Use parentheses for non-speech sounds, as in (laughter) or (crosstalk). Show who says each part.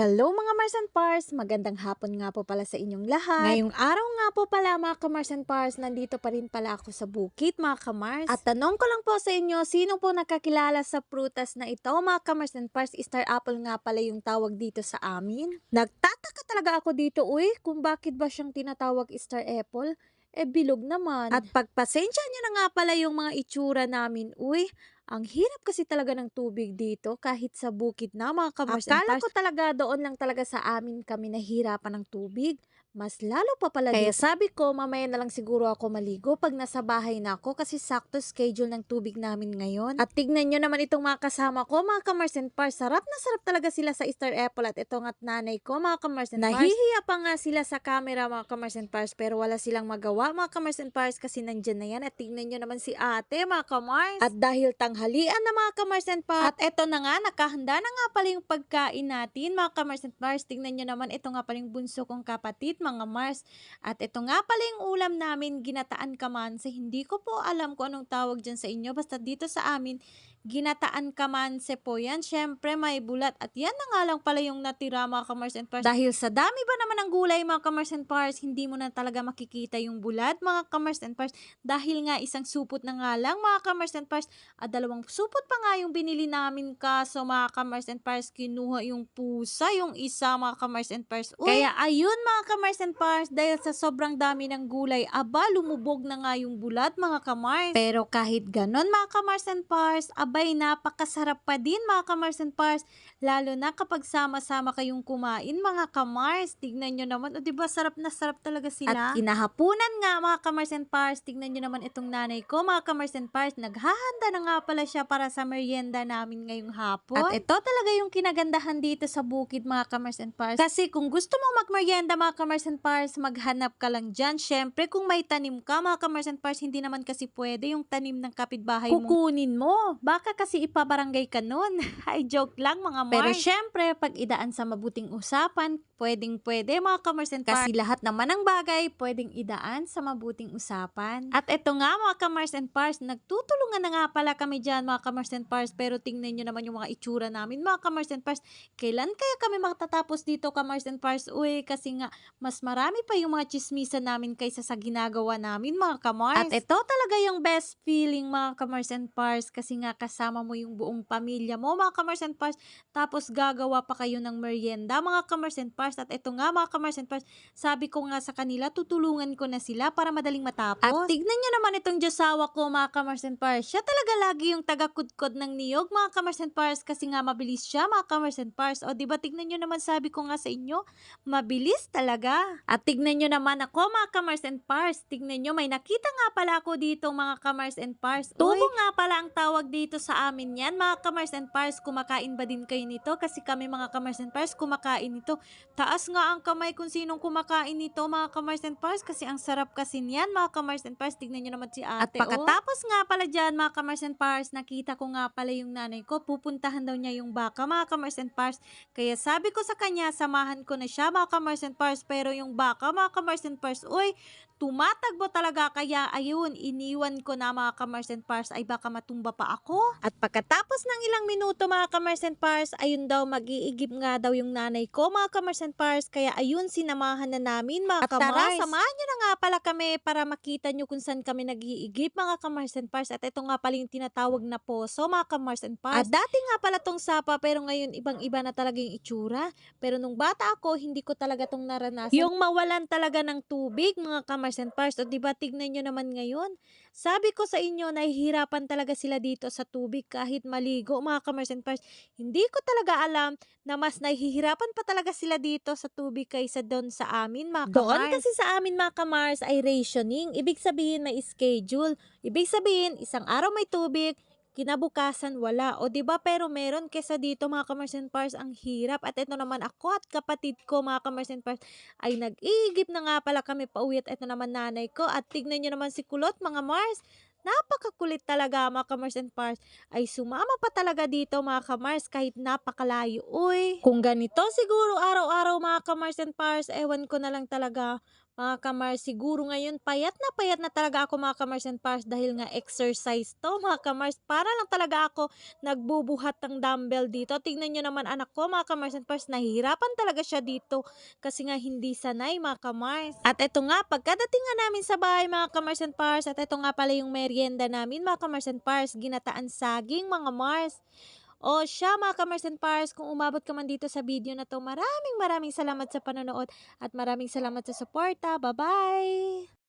Speaker 1: Hello mga Mars and Pars! Magandang hapon nga po pala sa inyong lahat. Ngayong araw nga po pala mga ka-Mars and Pars, nandito pa rin pala ako sa bukit mga ka-Mars. At tanong ko lang po sa inyo, sino po nakakilala sa prutas na ito mga ka-Mars and Pars? Star apple nga pala yung tawag dito sa amin. Nagtataka talaga ako dito, uy, kung bakit ba siyang tinatawag star apple? Eh, bilog naman. At pagpasensya nyo na nga pala yung mga itsura namin, uy, ang hirap kasi talaga ng tubig dito kahit sa bukid na mga kamars
Speaker 2: Akala
Speaker 1: ko talaga doon lang talaga sa amin kami nahihirapan ng tubig. Mas lalo pa pala Kaya sabi ko, mamaya na lang siguro ako maligo pag nasa bahay na ako kasi sakto schedule ng tubig namin ngayon. At tignan nyo naman itong mga kasama ko, mga kamars and Pars. Sarap na sarap talaga sila sa Star Apple at itong at nanay ko, mga kamars and Pars. Nahihiya pa nga sila sa camera, mga kamars and Pars, pero wala silang magawa, mga kamars and Pars, kasi nandyan na yan. At tignan nyo naman si ate, mga kamars. At dahil tanghalian na mga kamars and Pars, at eto na nga, nakahanda na nga pala yung pagkain natin, mga kamars and Pars. Tignan nyo naman, ito nga pala yung bunso kong kapatid, mga Mars. At ito nga pala yung ulam namin, ginataan kamansi. Hindi ko po alam kung anong tawag dyan sa inyo. Basta dito sa amin, ginataan kamanse po yan. Siyempre, may bulat. At yan na nga lang pala yung natira mga kamars and pars. Dahil sa dami ba naman ng gulay mga kamars and pars, hindi mo na talaga makikita yung bulat mga kamars and pars. Dahil nga isang supot na nga lang mga kamars and pars. At dalawang supot pa nga yung binili namin kaso mga kamars and pars, kinuha yung pusa, yung isa mga kamars and pars. Uy, Kaya ayun mga kamars and pars, dahil sa sobrang dami ng gulay, aba lumubog na nga yung bulat mga kamars. Pero kahit ganon mga kamars and pars, abay napakasarap pa din mga kamars and pars. Lalo na kapag sama-sama kayong kumain mga kamars. Tignan nyo naman, o diba sarap na sarap talaga sila. At kinahapunan nga mga kamars and pars, tignan nyo naman itong nanay ko mga kamars and pars. Naghahanda na nga pala siya para sa merienda namin ngayong hapon. At ito talaga yung kinagandahan dito sa bukid mga kamars and pars. Kasi kung gusto mong magmerienda mga kamars and pars, maghanap ka lang dyan. Syempre kung may tanim ka mga kamars and pars, hindi naman kasi pwede yung tanim ng kapitbahay mo. Kukunin mo. Baka kasi ipabarangay ka nun. (laughs) Ay, joke lang mga Mars. Pero syempre, pag idaan sa mabuting usapan, pwedeng pwede mga kamars and pars. Kasi lahat naman ng bagay, pwedeng idaan sa mabuting usapan. At ito nga mga kamars and pars, nagtutulungan na nga pala kami dyan mga kamars and pars. Pero tingnan nyo naman yung mga itsura namin mga kamars and pars. Kailan kaya kami matatapos dito kamars and pars? Uy, kasi nga, mas marami pa yung mga chismisan namin kaysa sa ginagawa namin mga kamars. At ito talaga yung best feeling mga kamars and pars kasi nga kasama mo yung buong pamilya mo mga kamars and pars tapos gagawa pa kayo ng merienda mga kamars and pars at ito nga mga kamars and pars sabi ko nga sa kanila tutulungan ko na sila para madaling matapos. At tignan nyo naman itong Diyosawa ko mga kamars and pars siya talaga lagi yung taga-kudkod ng niyog mga kamars and pars kasi nga mabilis siya mga kamars and pars o diba tignan nyo naman sabi ko nga sa inyo mabilis talaga. At tignan nyo naman ako mga kamars and pars. Tignan nyo, may nakita nga pala ako dito mga kamars and pars. Tubo nga pala ang tawag dito sa amin yan mga kamars and pars. Kumakain ba din kayo nito? Kasi kami mga kamars and pars kumakain nito. Taas nga ang kamay kung sinong kumakain nito mga kamars and pars. Kasi ang sarap kasi niyan mga kamars and pars. Tignan nyo naman si ate. At pagkatapos nga pala dyan mga kamars and pars, nakita ko nga pala yung nanay ko. Pupuntahan daw niya yung baka mga kamars and pars. Kaya sabi ko sa kanya, samahan ko na siya mga kamars and pars. Pero yung baka mga kamars and pars, uy, tumatagbo talaga kaya ayun, iniwan ko na mga kamars and pars ay baka matumba pa ako. At pagkatapos ng ilang minuto mga kamars and pars, ayun daw mag-iigib nga daw yung nanay ko mga kamars and pars kaya ayun sinamahan na namin mga
Speaker 2: At
Speaker 1: kamars.
Speaker 2: tara,
Speaker 1: samahan nyo na nga pala kami para makita nyo kung saan kami nag-iigib mga kamars and pars at ito nga pala yung tinatawag na poso mga kamars and pars. At dati nga pala tong sapa pero ngayon ibang iba na talaga yung itsura. Pero nung bata ako, hindi ko talaga tong naranasan. Yung mawalan talaga ng tubig, mga kamars and pars. O diba, tignan nyo naman ngayon. Sabi ko sa inyo, nahihirapan talaga sila dito sa tubig kahit maligo, mga kamars and pars. Hindi ko talaga alam na mas nahihirapan pa talaga sila dito sa tubig kaysa doon sa amin, mga kamars. Doon kasi sa amin, mga kamars, ay rationing. Ibig sabihin, may schedule. Ibig sabihin, isang araw may tubig, kinabukasan wala. O ba pero meron kesa dito mga and pars ang hirap. At ito naman ako at kapatid ko mga and pars ay nag-iigip na nga pala kami pauwi at ito naman nanay ko. At tignan nyo naman si Kulot mga Mars. Napakakulit talaga mga kamars and pars. Ay sumama pa talaga dito mga kamars kahit napakalayo. Uy, kung ganito siguro araw-araw mga kamars and pars, ewan ko na lang talaga Mga kamars, siguro ngayon payat na payat na talaga ako mga kamars and pars dahil nga exercise to mga kamars. Para lang talaga ako nagbubuhat ng dumbbell dito. Tingnan nyo naman anak ko mga kamars and pars, nahihirapan talaga siya dito kasi nga hindi sanay mga kamars. At eto nga, pagkadating nga namin sa bahay mga kamars and pars, at eto nga pala yung merienda namin mga kamars and pars, ginataan saging mga mars. O siya mga kamars and pars, kung umabot ka man dito sa video na to, maraming maraming salamat sa panonood at maraming salamat sa suporta. Bye-bye!